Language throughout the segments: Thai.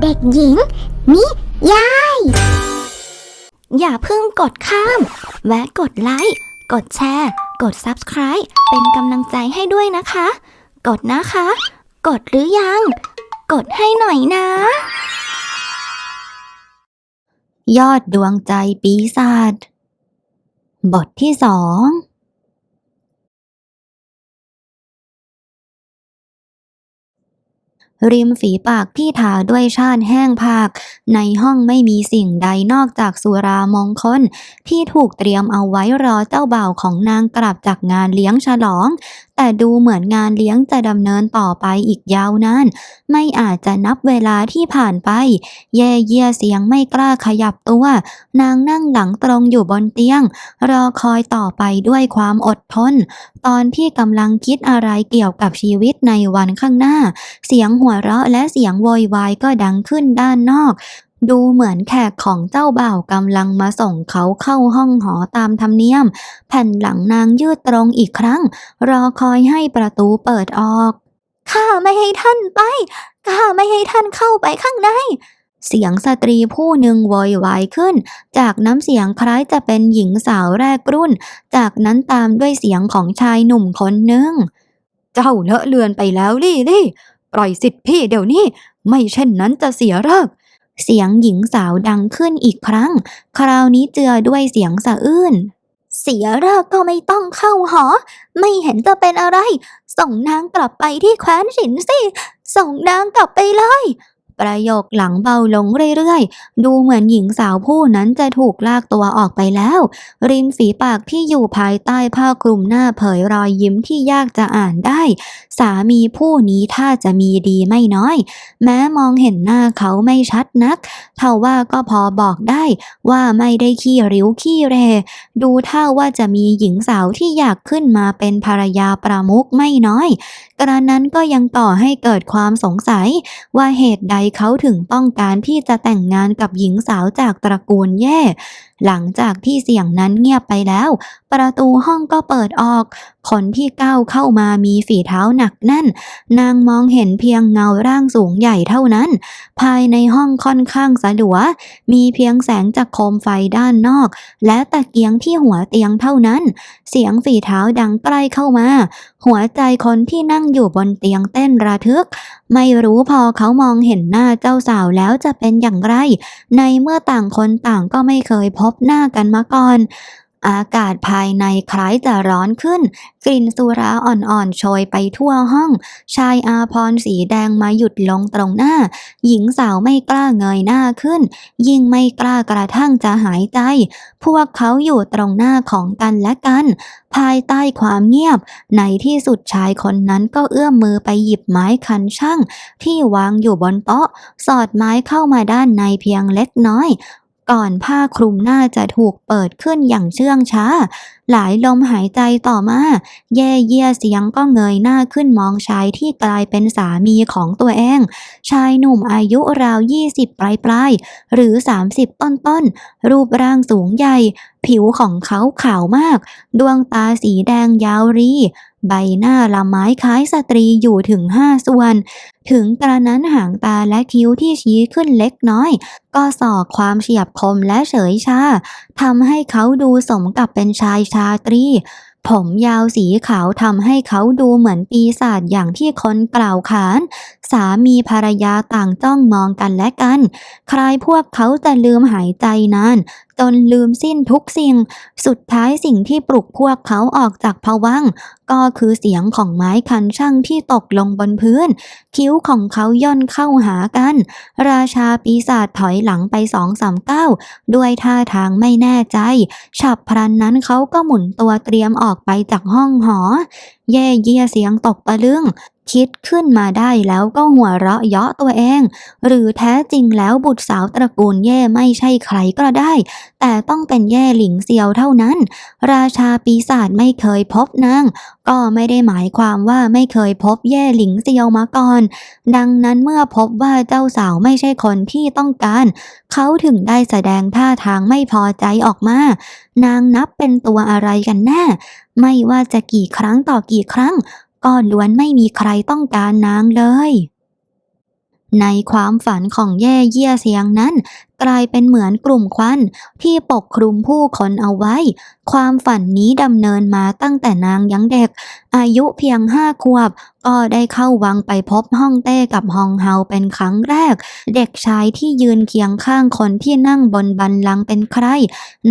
เด็กหญิง นิยาย อย่าเพิ่งกดข้าม แวะกดไลค์ กดแชร์ กด Subscribe เป็นกำลังใจให้ด้วยนะคะ กดนะคะ กดหรือยัง กดให้หน่อยนะ ยอดดวงใจปีศาจบทที่สอง ริมฝีปากที่ทาด้วยชาติแห้งผาก ในห้องไม่มีสิ่งใดนอกจากสุรามงคลที่ถูกเตรียมเอาไว้รอเจ้าบ่าวของนางกลับจากงานเลี้ยงฉลอง แต่ดูเหมือนงานเลี้ยงจะดำเนินต่อไปอีกยาวนาน ไม่อาจจะนับเวลาที่ผ่านไป แย่เยียเสียงไม่กล้าขยับตัว นางนั่งหลังตรงอยู่บนเตียง รอคอยต่อไปด้วยความอดทน ตอนที่กำลังคิดอะไรเกี่ยวกับชีวิตในวันข้างหน้า เสียงหัวเราะและเสียงโวยวายก็ดังขึ้นด้านนอก ดูเหมือนแขกของเจ้าบ่าวกำลังมาส่งเขาเข้าห้องหอตามธรรมเนียม แผ่นหลังนางยืดตรงอีกครั้ง รอคอยให้ประตูเปิดออก ข้าไม่ให้ท่านไป ข้าไม่ให้ท่านเข้าไปข้างใน เสียงสตรีผู้หนึ่งโวยวายขึ้น จากน้ำเสียงคล้ายจะเป็นหญิงสาวแรกรุ่น จากนั้นตามด้วยเสียงของชายหนุ่มคนหนึ่ง เจ้าเลอะเลือนไปแล้วลี่ลี่ปล่อยสิทธิ์พี่เดี๋ยวนี้ ไม่เช่นนั้นจะเสียเลิกษ์ เสียงหญิงสาวดังขึ้นอีกครั้ง คราวนี้เจือด้วยเสียงสะอื้น เสียเลิกก็ไม่ต้องเข้าหอ ไม่เห็นจะเป็นอะไร ส่งนางกลับไปที่แคว้นฉินสิ ส่งนางกลับไปเลย ประโยคหลังเบาลงเรื่อยๆ ดูเหมือนหญิงสาวผู้นั้นจะถูกลากตัวออกไปแล้ว ริมฝีปากที่อยู่ภายใต้ผ้าคลุมหน้าเผยรอยยิ้มที่ยากจะอ่านได้ สามีผู้นี้ถ้าจะมีดีไม่น้อย แม้มองเห็นหน้าเขาไม่ชัดนักเท่าว่าก็พอบอกได้ว่าไม่ได้ขี้ริ้วขี้เร ดูเท่าว่าจะมีหญิงสาวที่อยากขึ้นมาเป็นภรรยาประมุขไม่น้อย กระนั้นก็ยังต่อให้เกิดความสงสัยว่าเหตุใดเขาถึงต้องการที่จะแต่งงานกับหญิงสาวจากตระกูลแย่หลังจากที่เสียงนั้นเงียบไปแล้ว ประตูห้องก็เปิดออก คนที่ก้าวเข้ามามีฝีเท้าหนักแน่น นางมองเห็นเพียงเงาร่างสูงใหญ่เท่านั้น ภายในห้องค่อนข้างสะดวมีเพียงแสงจากโคมไฟด้านนอก และตะเกียงที่หัวเตียงเท่านั้น เสียงฝีเท้าดังใกล้เข้ามา หัวใจคนที่นั่งอยู่บนเตียงเต้นระทึก ไม่รู้พอเขามองเห็นหน้าเจ้าสาวแล้วจะเป็นอย่างไร ในเมื่อต่างคนต่างก็ไม่เคยพบหน้ากันมาก่อน อากาศภายในคล้ายจะร้อนขึ้น กลิ่นสุราอ่อนๆโชยไปทั่วห้อง ชายอาพรสีแดงมาหยุดลงตรงหน้า หญิงสาวไม่กล้าเงยหน้าขึ้น ยิ่งไม่กล้ากระทั่งจะหายใจ พวกเขาอยู่ตรงหน้าของกันและกัน ภายใต้ความเงียบ ในที่สุดชายคนนั้นก็เอื้อมมือไปหยิบไม้คันช่าง ที่วางอยู่บนโต๊ะ สอดไม้เข้ามาด้านในเพียงเล็กน้อย ก่อนผ้าคลุมหน้าจะถูกเปิดขึ้นอย่างเชื่องช้า หลายลมหายใจต่อมา แย่เยี่ยเสียงก็เงยหน้าขึ้นมองชายที่กลายเป็นสามีของตัวเอง ชายหนุ่มอายุราวยี่สิบปลายปลายหรือสามสิบต้นต้น รูปร่างสูงใหญ่ ผิวของเขาขาวมาก ดวงตาสีแดงยาวรี ใบหน้าละไม้คล้ายสตรีอยู่ถึงห้าส่วน ถึงกระนั้นหางตาและคิ้วที่ชี้ขึ้นเล็กน้อย ก็ส่อความเฉียบคมและเฉยชาทำให้เขาดูสมกับเป็นชายชาตรีผมยาวสีขาวทำให้เขาดูเหมือนปีศาจอย่างที่คนกล่าวขาน สามีภรรยาต่างจ้องมองกันและกัน ใครพวกเขาจะลืมหายใจนาน จนลืมสิ้นทุกสิ่ง สุดท้ายสิ่งที่ปลุกพวกเขาออกจากภวังก็คือเสียงของไม้คันช่างที่ตกลงบนพื้น คิ้วของเขาย่นเข้าหากัน ราชาปีศาจถอยหลังไปสองสามก้าวด้วยท่าทางไม่แน่ใจ ฉับพลันนั้นเขาก็หมุนตัวเตรียมออกไปจากห้องหอแย่เยี่ยเสียงตกตะลึง คิดขึ้นมาได้แล้วก็หัวเราะเยาะตัวเอง หรือแท้จริงแล้วบุตรสาวตระกูลแย่ไม่ใช่ใครก็ได้ แต่ต้องเป็นแย่หลิงเซียวเท่านั้น ราชาปีศาจไม่เคยพบนางก็ไม่ได้หมายความว่าไม่เคยพบแย่หลิงเซียวมาก่อน ดังนั้นเมื่อพบว่าเจ้าสาวไม่ใช่คนที่ต้องการ เขาถึงได้แสดงท่าทางไม่พอใจออกมา นางนับเป็นตัวอะไรกันแน่ ไม่ว่าจะกี่ครั้งต่อกี่ครั้ง ก็ล้วนไม่มีใครต้องการนางเลย ในความฝันของแย่เยี่ยเสียงนั้น กลายเป็นเหมือนกลุ่มควันที่ปกคลุมผู้คนเอาไว้ ความฝันนี้ดำเนินมาตั้งแต่นางยังเด็ก อายุเพียงห้าขวบ ก็ได้เข้าวังไปพบฮ่องเต้กับฮองเฮาเป็นครั้งแรก เด็กชายที่ยืนเคียงข้างคนที่นั่งบนบันลังเป็นใคร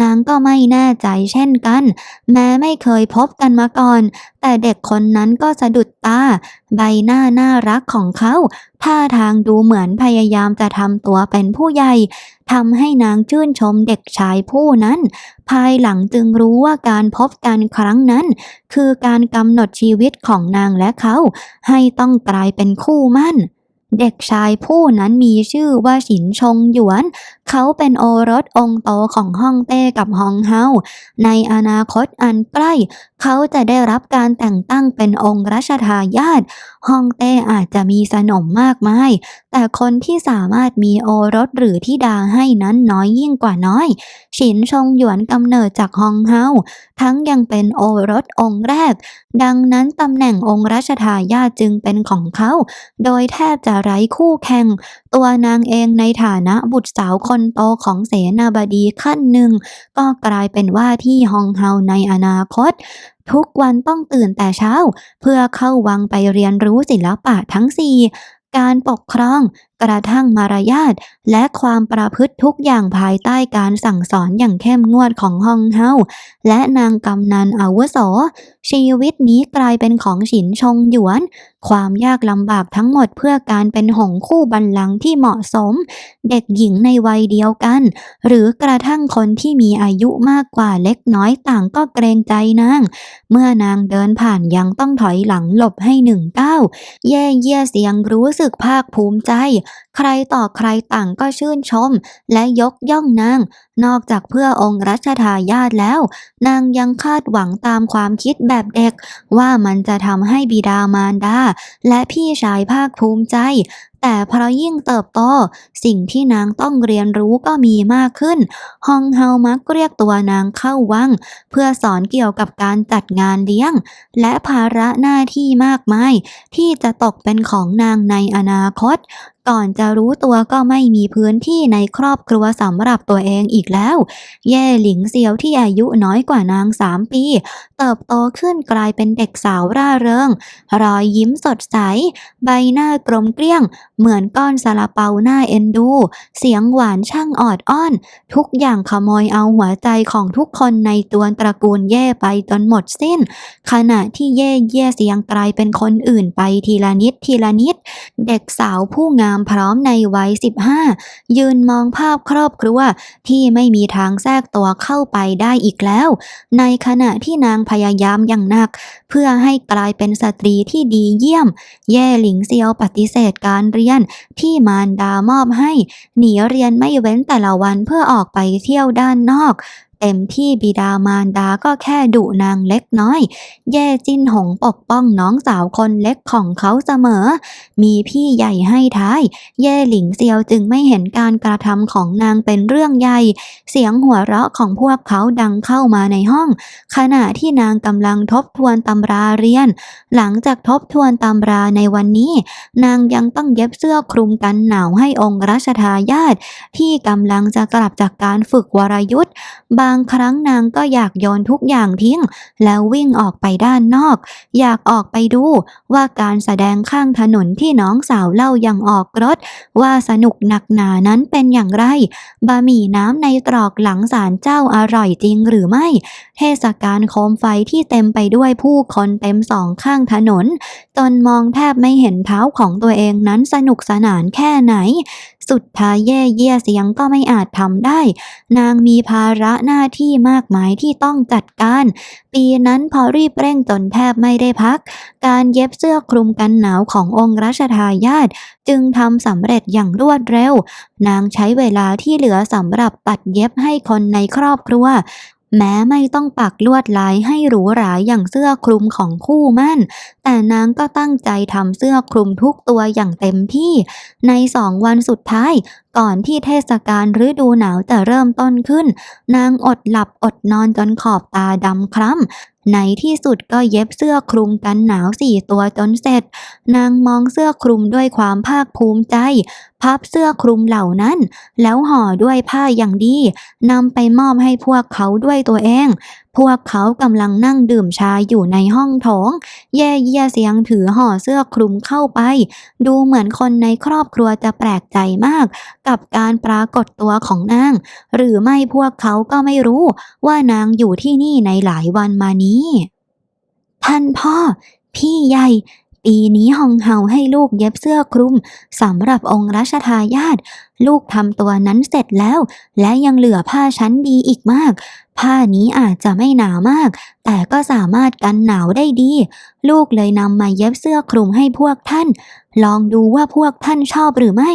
นางก็ไม่แน่ใจเช่นกัน แม้ไม่เคยพบกันมาก่อน แต่เด็กคนนั้นก็สะดุดตา ใบหน้าน่ารักของเขาท่าทางดูเหมือนพยายามจะทำตัวเป็นผู้ใหญ่ ทำให้นางชื่นชมเด็กชายผู้นั้น ภายหลังจึงรู้ว่าการพบกันครั้งนั้น คือการกำหนดชีวิตของนางและเขา ให้ต้องกลายเป็นคู่มั่น เด็กชายผู้นั้นมีชื่อว่าฉินชงหยวน เขาเป็นโอรสองค์โตของฮ่องเต้กับฮองเฮา ในอนาคตอันใกล้ เขาจะได้รับการแต่งตั้งเป็นองค์รัชทายาทฮ่องเต้อาจจะมีสนมมากมาย แต่คนที่สามารถมีโอรสหรือธิดาให้นั้นน้อยยิ่งกว่าน้อย ฉินชงหยวนกำเนิดจากฮองเฮา ทั้งยังเป็นโอรสองค์แรก ดังนั้นตำแหน่งองค์รัชทายาทจึงเป็นของเขา โดยแทบจะไร้คู่แข่ง ตัวนางเองในฐานะบุตรสาวคนโตของเสนาบดีขั้นหนึ่ง ก็กลายเป็นว่าที่ฮองเฮาในอนาคต ทุกวันต้องตื่นแต่เช้า เพื่อเข้าวังไปเรียนรู้ศิลปะทั้งสี่การปกครองกระทั่งมารยาทและความประพฤติทุกอย่างภายใต้การสั่งสอนอย่างเข้มงวดของฮองเฮาและนางกำนันอาวุโส ชีวิตนี้กลายเป็นของฉินชงหยวน ความยากลำบากทั้งหมดเพื่อการเป็นหงคู่บัลลังก์ที่เหมาะสม เด็กหญิงในวัยเดียวกัน หรือกระทั่งคนที่มีอายุมากกว่าเล็กน้อยต่างก็เกรงใจนาง เมื่อนางเดินผ่านยังต้องถอยหลังหลบให้หนึ่งก้าวแย่เยี่ยเสียงรู้สึกภาคภูมิใจใครต่อใครต่างก็ชื่นชม และยกย่องนาง นอกจากเพื่อองค์รัชทายาทแล้ว นางยังคาดหวังตามความคิดแบบเด็ก ว่ามันจะทำให้บิดามารดา และพี่ชายภาคภูมิใจ แต่เพราะยิ่งเติบโต สิ่งที่นางต้องเรียนรู้ก็มีมากขึ้น ฮองเฮามักเรียกตัวนางเข้าวัง เพื่อสอนเกี่ยวกับการจัดงานเลี้ยง และภาระหน้าที่มากมาย ที่จะตกเป็นของนางในอนาคต ก่อนจะรู้ตัวก็ไม่มีพื้นที่ในครอบครัวสำหรับตัวเองอีกแล้วแย่หลิงเซียวที่อายุน้อยกว่านางสามปี เติบโตขึ้นกลายเป็นเด็กสาวร่าเริง รอยยิ้มสดใส ใบหน้ากลมเกลี้ยง เหมือนก้อนซาลาเปาหน้าเอ็นดู เสียงหวานช่างออดอ้อน ทุกอย่างขโมยเอาหัวใจของทุกคนในตัวตระกูลเย่ไปจนหมดสิ้น ขณะที่เย่เย่เสียงกลายเป็นคนอื่นไปทีละนิดทีละนิด เด็กสาวผู้งามพร้อมในวัย 15 ยืนมองภาพครอบครัวที่ไม่มีทางแทรกตัวเข้าไปได้อีกแล้ว ในขณะที่นางพยายามอย่างหนัก เพื่อให้กลายเป็นสตรีที่ดีเยี่ยม แย่หลิงเซียวปฏิเสธการเรียนที่มารดามอบให้ หนีเรียนไม่เว้นแต่ละวันเพื่อออกไปเที่ยวด้านนอกเต็มที่บิดามารดาก็แค่ดุนางเล็กน้อย แย่จินหงปกป้องน้องสาวคนเล็กของเขาเสมอ มีพี่ใหญ่ให้ท้ายเย่หลิงเซียวจึงไม่เห็นการกระทำของนางเป็นเรื่องใหญ่ เสียงหัวเราะของพวกเขาดังเข้ามาในห้อง ขณะที่นางกำลังทบทวนตำราเรียน หลังจากทบทวนตำราในวันนี้ นางยังต้องเย็บเสื้อคลุมกันหนาวให้องค์รัชทายาทที่กำลังจะกลับจากการฝึกวรยุทธ์บางครั้งนางก็อยากโยนทุกอย่างทิ้ง แล้ววิ่งออกไปด้านนอก อยากออกไปดูว่าการแสดงข้างถนนที่น้องสาวเล่ายังออกรถ ว่าสนุกหนักหนานั้นเป็นอย่างไร บะหมี่น้ำในตรอกหลังศาลเจ้าอร่อยจริงหรือไม่ เทศกาลโคมไฟที่เต็มไปด้วยผู้คนเต็มสองข้างถนน จนมองแทบไม่เห็นเท้าของตัวเองนั้นสนุกสนานแค่ไหน สุดท้ายแย่เยี่ยเสียงก็ไม่อาจทำได้ นางมีภาระหน้าาที่มากมายที่ต้องจัดการ ปีนั้นพอรีบเร่งจนแทบไม่ได้พัก การเย็บเสื้อคลุมกันหนาวขององค์รัชทายาทจึงทำสำเร็จอย่างรวดเร็ว นางใช้เวลาที่เหลือสำหรับตัดเย็บให้คนในครอบครัว แม้ไม่ต้องปักลวดลายให้หรูหราอย่างเสื้อคลุมของคู่มั่น แต่นางก็ตั้งใจทำเสื้อคลุมทุกตัวอย่างเต็มที่ ในสองวันสุดท้าย ก่อนที่เทศกาลฤดูหนาวจะเริ่มต้นขึ้น นางอดหลับอดนอนจนขอบตาดำคล้ำ ในที่สุดก็เย็บเสื้อคลุมกันหนาวสี่ตัวจนเสร็จ นางมองเสื้อคลุมด้วยความภาคภูมิใจ พับเสื้อคลุมเหล่านั้น แล้วห่อด้วยผ้าอย่างดีนำไปมอบให้พวกเขาด้วยตัวเอง พวกเขากำลังนั่งดื่มชาอยู่ในห้องโถง แย่เยี่ยเสียงถือห่อเสื้อคลุมเข้าไป ดูเหมือนคนในครอบครัวจะแปลกใจมาก กับการปรากฏตัวของนาง หรือไม่พวกเขาก็ไม่รู้ว่านางอยู่ที่นี่ในหลายวันมานี้ ท่านพ่อ พี่ใหญ่ปีนี้ฮองเฮาให้ลูกเย็บเสื้อคลุมสำหรับองค์รัชทายาทลูกทำตัวนั้นเสร็จแล้ว และยังเหลือผ้าชั้นดีอีกมาก ผ้านี้อาจจะไม่หนามาก แต่ก็สามารถกันหนาวได้ดี ลูกเลยนำมาเย็บเสื้อคลุมให้พวกท่าน ลองดูว่าพวกท่านชอบหรือไม่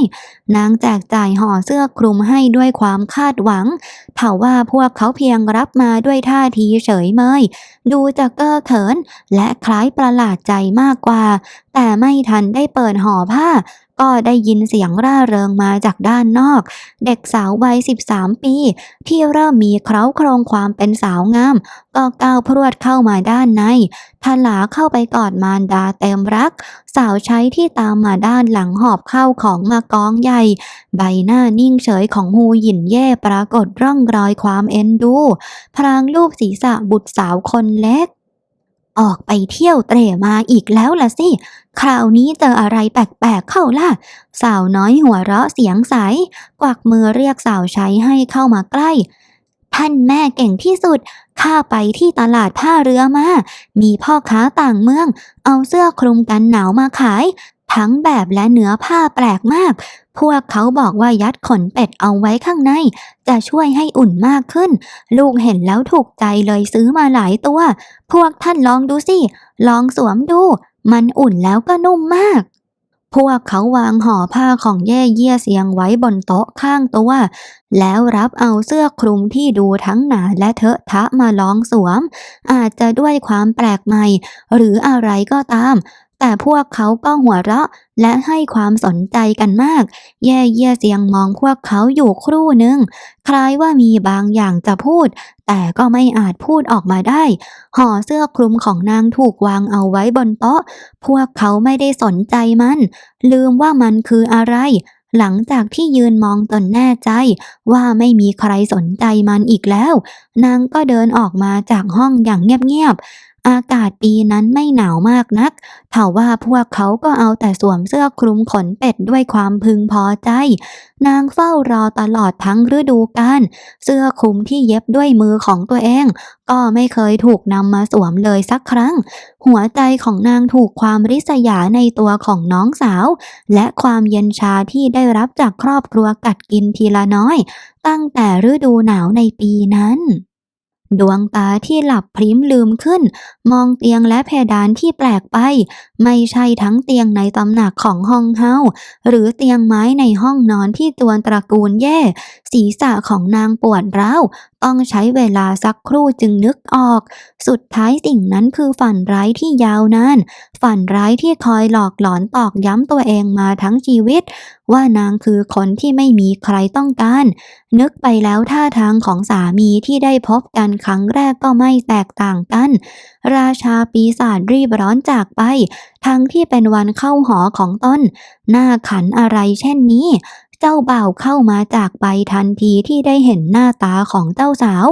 นางแจกจ่ายห่อเสื้อคลุมให้ด้วยความคาดหวังเผ่าว่าพวกเขาเพียงรับมาด้วยท่าทีเฉยเมย ดูจะเก้อเขิน และคล้ายประหลาดใจมากกว่า แต่ไม่ทันได้เปิดห่อผ้า ก็ได้ยินเสียงร่าเริงมาจากด้านนอก เด็กสาววัย 13 ปี ที่เริ่มมีเคราโครงความเป็นสาวงาม ก็ก้าวพรวดเข้ามาด้านในทลาเข้าไปกอดมารดาเต็มรัก สาวใช้ที่ตามมาด้านหลังหอบเข้าของมากองใหญ่ ใบหน้านิ่งเฉยของฮูหยินเย่ปรากฏร่องรอยความเอ็นดู พรางรูปศีรษะบุตรสาวคนเล็ก ออกไปเที่ยวเตร่มาอีกแล้วล่ะสิ คราวนี้เจออะไรแปลกๆเข้าล่ะ สาวน้อยหัวเราะเสียงใส กวักมือเรียกสาวใช้ให้เข้ามาใกล้ ท่านแม่เก่งที่สุด ข้าไปที่ตลาดท่าเรือมา มีพ่อค้าต่างเมือง เอาเสื้อคลุมกันหนาวมาขาย ทั้งแบบและเนื้อผ้าแปลกมาก พวกเขาบอกว่ายัดขนเป็ดเอาไว้ข้างใน จะช่วยให้อุ่นมากขึ้น ลูกเห็นแล้วถูกใจเลยซื้อมาหลายตัว พวกท่านลองดูสิ ลองสวมดู มันอุ่นแล้วก็นุ่มมาก พวกเขาวางห่อผ้าของแย่เยี่ยเสียงไว้บนโต๊ะข้างตัว แล้วรับเอาเสื้อคลุมที่ดูทั้งหนาและเทอะทะมาลองสวม อาจจะด้วยความแปลกใหม่ หรืออะไรก็ตาม แต่พวกเขาก็หัวเราะและให้ความสนใจกันมาก แย่เยี่ยเสียงมองพวกเขาอยู่ครู่หนึ่ง คล้ายว่ามีบางอย่างจะพูด แต่ก็ไม่อาจพูดออกมาได้ ห่อเสื้อคลุมของนางถูกวางเอาไว้บนโต๊ะ พวกเขาไม่ได้สนใจมัน ลืมว่ามันคืออะไร หลังจากที่ยืนมองจนแน่ใจว่าไม่มีใครสนใจมันอีกแล้ว นางก็เดินออกมาจากห้องอย่างเงียบๆ อากาศปีนั้นไม่หนาวมากนักเท่าว่าพวกเขาก็เอาแต่สวมเสื้อคลุมขนเป็ดด้วยความพึงพอใจ นางเฝ้ารอตลอดทั้งฤดูกาลเสื้อคลุมที่เย็บด้วยมือของตัวเอง ก็ไม่เคยถูกนำมาสวมเลยสักครั้ง หัวใจของนางถูกความริษยาในตัวของน้องสาว และความเย็นชาที่ได้รับจากครอบครัวกัดกินทีละน้อย ตั้งแต่ฤดูหนาวในปีนั้น ดวงตาที่หลับพริ้มลืมขึ้น มองเตียงและเพดานที่แปลกไป ไม่ใช่ทั้งเตียงในตำหนักของห้องเฮาหรือเตียงไม้ในห้องนอนที่ตัวตระกูลแย่ ศีรษะของนางปวดร้าว ต้องใช้เวลาสักครู่จึงนึกออก สุดท้ายสิ่งนั้นคือฝันร้ายที่ยาวนาน ฝันร้ายที่คอยหลอกหลอนตอกย้ำตัวเองมาทั้งชีวิต ว่านางคือคนที่ไม่มีใครต้องการ นึกไปแล้วท่าทางของสามีที่ได้พบกันครั้งแรกก็ไม่แตกต่างกัน ราชาปีศาจรีบร้อนจากไป ทั้งที่เป็นวันเข้าหอของตนหน้าขันอะไรเช่นนี้ เจ้าบ่าวเข้ามาจากไปทันทีที่ได้เห็นหน้าตาของเจ้าสาว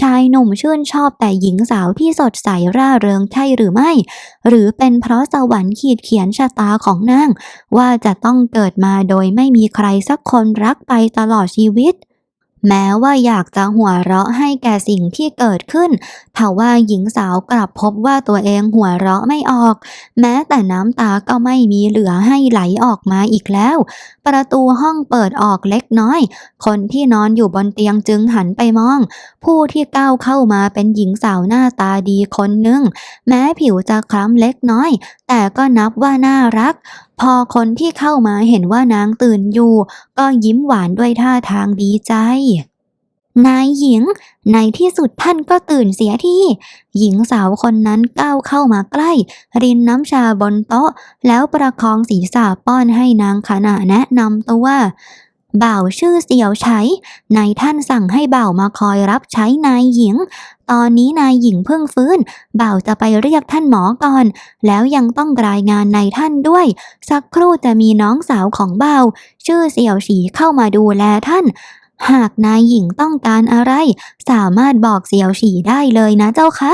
ชายหนุ่มชื่นชอบแต่หญิงสาวที่สดใสร่าเริงใช่หรือไม่ หรือเป็นเพราะสวรรค์ขีดเขียนชะตาของนาง ว่าจะต้องเกิดมาโดยไม่มีใครสักคนรักไปตลอดชีวิต แม้ว่าอยากจะหัวเราะให้แก่สิ่งที่เกิดขึ้นทว่าหญิงสาวกลับพบว่าตัวเองหัวเราะไม่ออก แม้แต่น้ำตาก็ไม่มีเหลือให้ไหลออกมาอีกแล้ว ประตูห้องเปิดออกเล็กน้อย คนที่นอนอยู่บนเตียงจึงหันไปมอง ผู้ที่ก้าวเข้ามาเป็นหญิงสาวหน้าตาดีคนหนึ่ง แม้ผิวจะคล้ำเล็กน้อย แต่ก็นับว่าน่ารัก พอคนที่เข้ามาเห็นว่านางตื่นอยู่ ก็ยิ้มหวานด้วยท่าทางดีใจ นายหญิง ในที่สุดท่านก็ตื่นเสียทีหญิงสาวคนนั้นก้าวเข้ามาใกล้ รินน้ำชาบนโต๊ะ แล้วประคองศีรษะป้อนให้นางขณะแนะนำตัวบ่าวชื่อเสี่ยวไฉนายท่านสั่งให้บ่าวมาคอยรับใช้นายหญิง ตอนนี้นายหญิงเพิ่งฟื้น บ่าวจะไปเรียกท่านหมอก่อน แล้วยังต้องรายงานนายท่านด้วย สักครู่จะมีน้องสาวของบ่าว ชื่อเสี่ยวฉีเข้ามาดูแลท่าน หากนายหญิงต้องการอะไร สามารถบอกเสี่ยวฉีได้เลยนะเจ้าคะ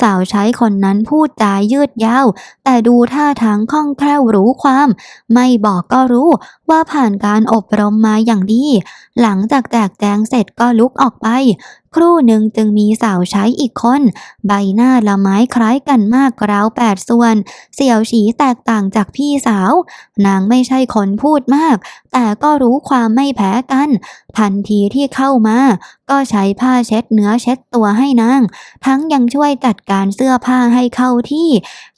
สาวใช้คนนั้นพูดจายืดยาว แต่ดูท่าทางคล่องแคล่วรู้ความ ไม่บอกก็รู้ว่าผ่านการอบรมมาอย่างดี หลังจากแจกแจงเสร็จก็ลุกออกไป ครู่หนึ่งจึงมีสาวใช้อีกคน ใบหน้าละไม้คล้ายกันมากราวแปดส่วน เสี่ยวฉีแตกต่างจากพี่สาว นางไม่ใช่คนพูดมาก แต่ก็รู้ความไม่แพ้กัน ทันทีที่เข้ามา ก็ใช้ผ้าเช็ดเนื้อเช็ดตัวให้นาง ทั้งยังช่วยจัดการเสื้อผ้าให้เข้าที่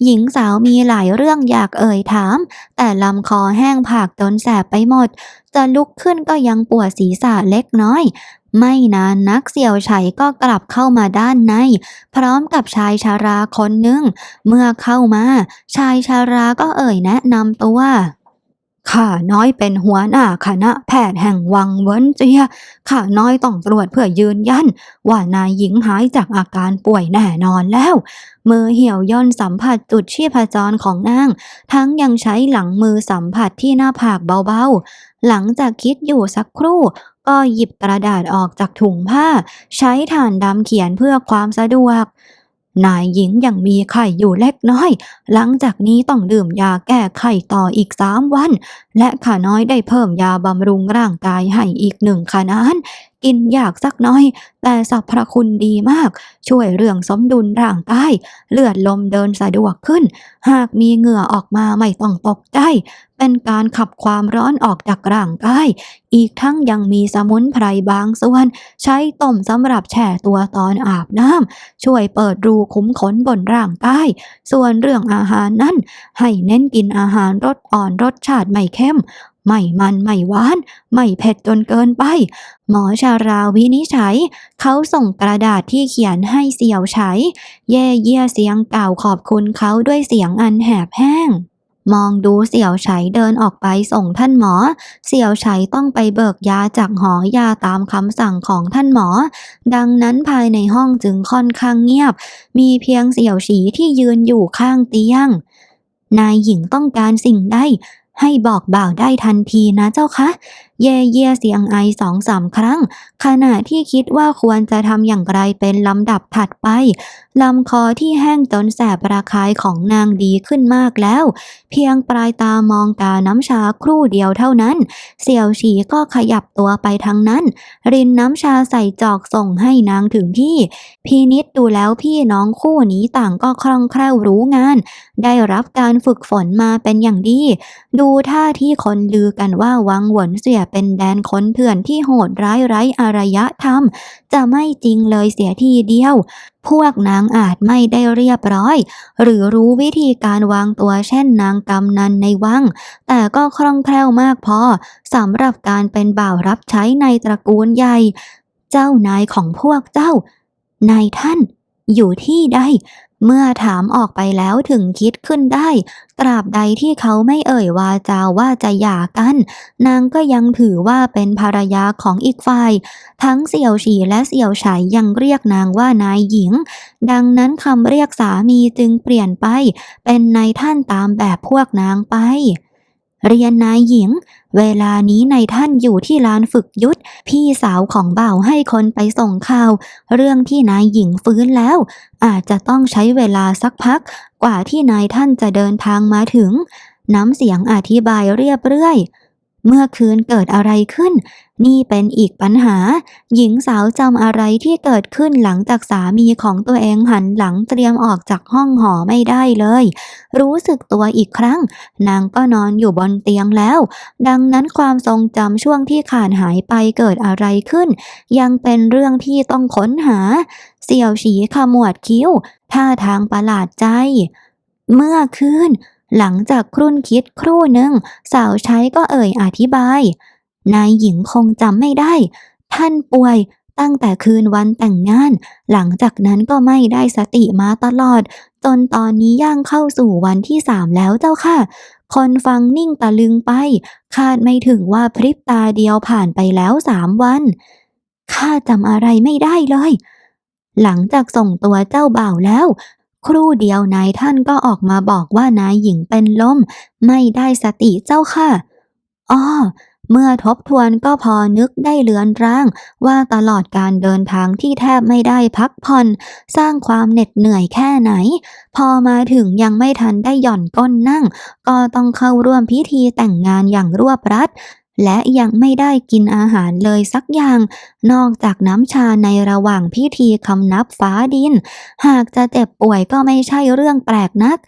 หญิงสาวมีหลายเรื่องอยากเอ่ยถาม แต่ลำคอแห้งผากจนแสบไปหมด จะลุกขึ้นก็ยังปวดศีรษะเล็กน้อย ไม่นานนักเสี่ยวไฉก็กลับเข้ามาด้านใน พร้อมกับชายชาราคนหนึ่ง เมื่อเข้ามา ชายชาราก็เอ่ยแนะนำตัวข้าน้อยเป็นหัวหน้าคณะแพทย์แห่งวังเวินเจียข้าน้อยต้องตรวจเพื่อยืนยัน ว่านายหญิงหายจากอาการป่วยแน่นอนแล้ว มือเหี่ยวย่นสัมผัสจุดชีพจรของนาง ทั้งยังใช้หลังมือสัมผัสที่หน้าผากเบาๆ หลังจากคิดอยู่สักครู่ ก็หยิบกระดาษออกจากถุงผ้า ใช้ฐานดำเขียนเพื่อความสะดวก นายหญิงยังมีไข่อยู่เล็กน้อย หลังจากนี้ต้องดื่มยาแก้ไข้ต่ออีกสามวัน และข้าน้อยได้เพิ่มยาบำรุงร่างกายให้อีกหนึ่งขนานกินยากสักน้อย แต่สรรพคุณดีมาก ช่วยเรื่องสมดุลร่างกายเลือดลมเดินสะดวกขึ้น หากมีเหงื่อออกมาไม่ต้องตกใจเป็นการขับความร้อนออกจากร่างกาย อีกทั้งยังมีสมุนไพรบางส่วน ใช้ต้มสำหรับแช่ตัวตอนอาบน้ำ ช่วยเปิดรูขุมขนบนร่างกาย ส่วนเรื่องอาหารนั้น ให้เน้นกินอาหารรสอ่อนรสชาติไม่เข้ม ไม่มันไม่หวาน ไม่เผ็ดจนเกินไป หมอชาราวินิจฉัย เขาส่งกระดาษที่เขียนให้เสี่ยวไฉเย่เยี่ยเสียงกล่าวขอบคุณเขาด้วยเสียงอันแหบแห้งมองดูเสี่ยวไฉเดินออกไปส่งท่านหมอ เสี่ยวไฉต้องไปเบิกยาจากหอยาตามคำสั่งของท่านหมอ ดังนั้นภายในห้องจึงค่อนข้างเงียบ มีเพียงเสี่ยวฉีที่ยืนอยู่ข้างเตียง นายหญิงต้องการสิ่งใด ให้บอกบ่าวได้ทันทีนะเจ้าคะ เย่เย่เสียงไอสองสามครั้ง ขณะที่คิดว่าควรจะทำอย่างไรเป็นลำดับถัดไปลำคอที่แห้งจนแสบระคายของนางดีขึ้นมากแล้ว เพียงปลายตามองกาน้ำชาครู่เดียวเท่านั้น เสี่ยวฉีก็ขยับตัวไปทางนั้น รินน้ำชาใส่จอกส่งให้นางถึงที่ พีนิดดูแล้วพี่น้องคู่นี้ต่างก็คล่องแคล่วรู้งาน ได้รับการฝึกฝนมาเป็นอย่างดี ดูท่าที่คนลือกันว่าวังหวนเสียเป็นแดนคนเถื่อนที่โหดร้ายไร้อารยธรรม จะไม่จริงเลยเสียทีเดียว พวกนางอาจไม่ได้เรียบร้อย หรือรู้วิธีการวางตัวเช่นนางกำนันในวัง แต่ก็คล่องแคล่วมากพอสำหรับการเป็นบ่าวรับใช้ในตระกูลใหญ่ เจ้านายของพวกเจ้านายท่าน อยู่ที่ใดเมื่อถามออกไปแล้วถึงคิดขึ้นได้ ตราบใดที่เขาไม่เอ่ยวาจาว่าจะหย่ากัน นางก็ยังถือว่าเป็นภรรยาของอีกฝ่าย ทั้งเสี่ยวฉีและเสี่ยวไฉยังเรียกนางว่านายหญิง ดังนั้นคำเรียกสามีจึงเปลี่ยนไป เป็นนายท่านตามแบบพวกนางไป เรียนนายหญิง เวลานี้ในท่านอยู่ที่ลานฝึกยุทธพี่สาวของบ่าวให้คนไปส่งข่าว เรื่องที่นายหญิงฟื้นแล้ว อาจจะต้องใช้เวลาสักพัก กว่าที่นายท่านจะเดินทางมาถึง น้ำเสียงอธิบายเรียบเรื่อย เมื่อคืนเกิดอะไรขึ้น นี่เป็นอีกปัญหา หญิงสาวจำอะไรที่เกิดขึ้นหลังจากสามีของตัวเองหันหลังเตรียมออกจากห้องหอไม่ได้เลย รู้สึกตัวอีกครั้ง นางก็นอนอยู่บนเตียงแล้ว ดังนั้นความทรงจำช่วงที่ขาดหายไปเกิดอะไรขึ้น ยังเป็นเรื่องที่ต้องค้นหา เสี่ยวฉีขมวดคิ้ว ท่าทางประหลาดใจ เมื่อคืนหลังจากครุ่นคิดครู่หนึ่ง สาวใช้ก็เอ่ยอธิบาย นายหญิงคงจำไม่ได้ ท่านป่วยตั้งแต่คืนวันแต่งงาน หลังจากนั้นก็ไม่ได้สติมาตลอด จนตอนนี้ย่างเข้าสู่วันที่สามแล้วเจ้าค่ะ คนฟังนิ่งตะลึงไป คาดไม่ถึงว่าพริบตาเดียวผ่านไปแล้วสามวันข้าจำอะไรไม่ได้เลย หลังจากส่งตัวเจ้าบ่าวแล้ว ครู่เดียวนายท่านก็ออกมาบอกว่านายหญิงเป็นลม ไม่ได้สติเจ้าค่ะอ้อ เมื่อทบทวนก็พอนึกได้เลือนร่าง ว่าตลอดการเดินทางที่แทบไม่ได้พักผ่อน สร้างความเหน็ดเหนื่อยแค่ไหน พอมาถึงยังไม่ทันได้หย่อนก้นนั่ง ก็ต้องเข้าร่วมพิธีแต่งงานอย่างรวบรัด และยังไม่ได้กินอาหารเลยสักอย่าง นอกจากน้ำชาในระหว่างพิธีคำนับฟ้าดิน หากจะเจ็บป่วยก็ไม่ใช่เรื่องแปลกนัก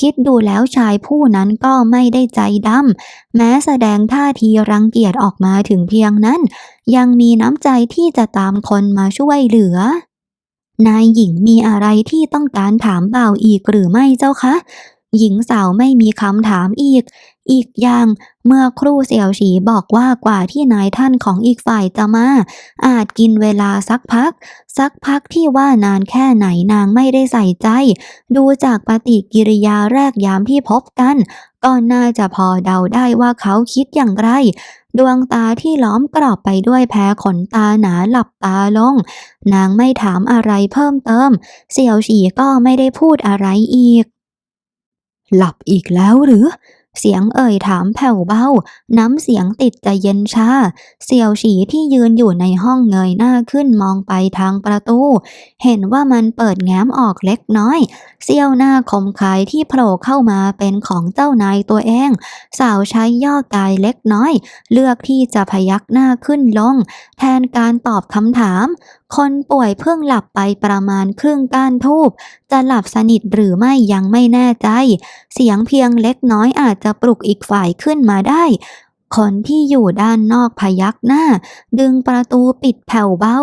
คิดดูแล้วชายผู้นั้นก็ไม่ได้ใจดำแม้แสดงท่าทีรังเกียจออกมาถึงเพียงนั้น ยังมีน้ำใจที่จะตามคนมาช่วยเหลือนายหญิงมีอะไรที่ต้องการถามบ่าวอีกหรือไม่เจ้าคะ หญิงสาวไม่มีคำถามอีก อีกอย่างเมื่อครูเสี่ยวฉีบอกว่ากว่าที่นายท่านของอีกฝ่ายจะมา อาจกินเวลาสักพัก สักพักที่ว่านานแค่ไหนนางไม่ได้ใส่ใจ ดูจากปฏิกิริยาแรกยามที่พบกัน ก็น่าจะพอเดาได้ว่าเขาคิดอย่างไร ดวงตาที่ล้อมกรอบไปด้วยแพ้ขนตาหนาหลับตาลง นางไม่ถามอะไรเพิ่มเติม เสี่ยวฉีก็ไม่ได้พูดอะไรอีก หลับอีกแล้วหรือ เสียงเอ่ยถามแผ่วเบา น้ำเสียงติดจะเย็นชา เสี่ยวฉีที่ยืนอยู่ในห้องเงยหน้าขึ้นมองไปทางประตู เห็นว่ามันเปิดแง้มออกเล็กน้อย เสี้ยวหน้าคมคายที่โผล่เข้ามาเป็นของเจ้านายตัวเอง สาวใช้ย่อกายเล็กน้อย เลือกที่จะพยักหน้าขึ้นลง แทนการตอบคำถาม คนป่วยเพิ่งหลับไปประมาณครึ่งก้านทูบจะหลับสนิทหรือไม่ยังไม่แน่ใจ เสียงเพียงเล็กน้อยอาจจะปลุกอีกฝ่ายขึ้นมาได้ คนที่อยู่ด้านนอกพยักหน้า ดึงประตูปิดแผ่วเบา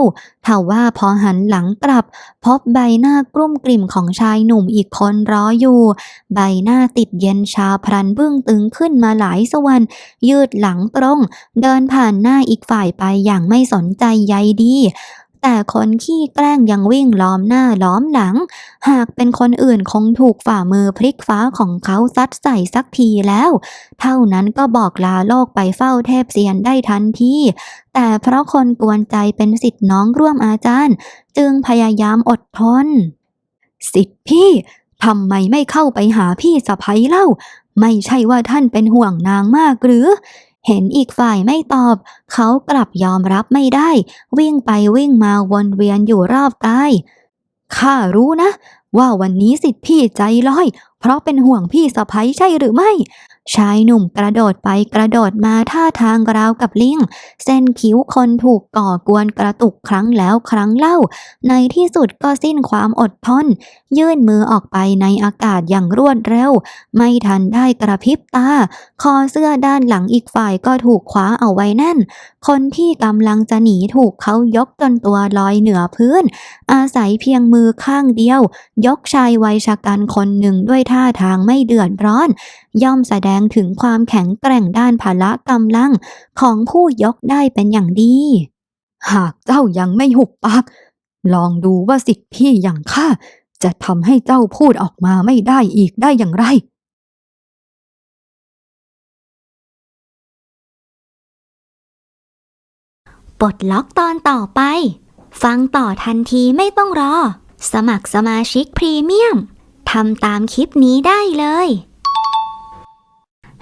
ทว่าพอหันหลังกลับ พบใบหน้ากลุ้มกลิ่มของชายหนุ่มอีกคนรออยู่ ใบหน้าติดเย็นชาพรันบึ้งตึงขึ้นมาหลายสวรรค์ยืดหลังตรง เดินผ่านหน้าอีกฝ่ายไปอย่างไม่สนใจใยดี แต่คนขี้แกล้งยังวิ่งล้อมหน้าล้อมหลัง หากเป็นคนอื่นคงถูกฝ่ามือพลิกฟ้าของเขาซัดใส่สักทีแล้ว เท่านั้นก็บอกลาโลกไปเฝ้าเทพเซียนได้ทันทีแต่เพราะคนกวนใจเป็นสิทธิ์น้องร่วมอาจารย์ จึงพยายามอดทน สิทธิ์พี่ทำไมไม่เข้าไปหาพี่สะพ้ยเล่า ไม่ใช่ว่าท่านเป็นห่วงนางมากหรือ เห็นอีกฝ่ายไม่ตอบ เขากลับยอมรับไม่ได้ วิ่งไปวิ่งมาวนเวียนอยู่รอบกายข้ารู้นะ ว่าวันนี้สิทธิ์พี่ใจลอย เพราะเป็นห่วงพี่สะพ้ยใช่หรือไม่ ชายหนุ่มกระโดดไปกระโดดมาท่าทางราวกับลิง เส้นคิ้วคนถูกก่อกวนกระตุกครั้งแล้วครั้งเล่า ในที่สุดก็สิ้นความอดทน ยื่นมือออกไปในอากาศอย่างรวดเร็ว ไม่ทันได้กระพริบตา คอเสื้อด้านหลังอีกฝ่ายก็ถูกคว้าเอาไว้แน่น คนที่กำลังจะหนีถูกเขายกจนตัวลอยเหนือพื้น อาศัยเพียงมือข้างเดียว ยกชายวัยชะกันคนหนึ่งด้วยท่าทางไม่เดือดร้อน ย่อมแสดงถึงความแข็งแกร่งด้านพละกำลังของผู้ยกได้เป็นอย่างดี หากเจ้ายังไม่หุบปากลองดูว่าสิทธิพี่อย่างข้าจะทำให้เจ้าพูดออกมาไม่ได้อีกได้อย่างไร ปลดล็อกตอนต่อไป ฟังต่อทันทีไม่ต้องรอ สมัครสมาชิกพรีเมียมทำตามคลิปนี้ได้เลย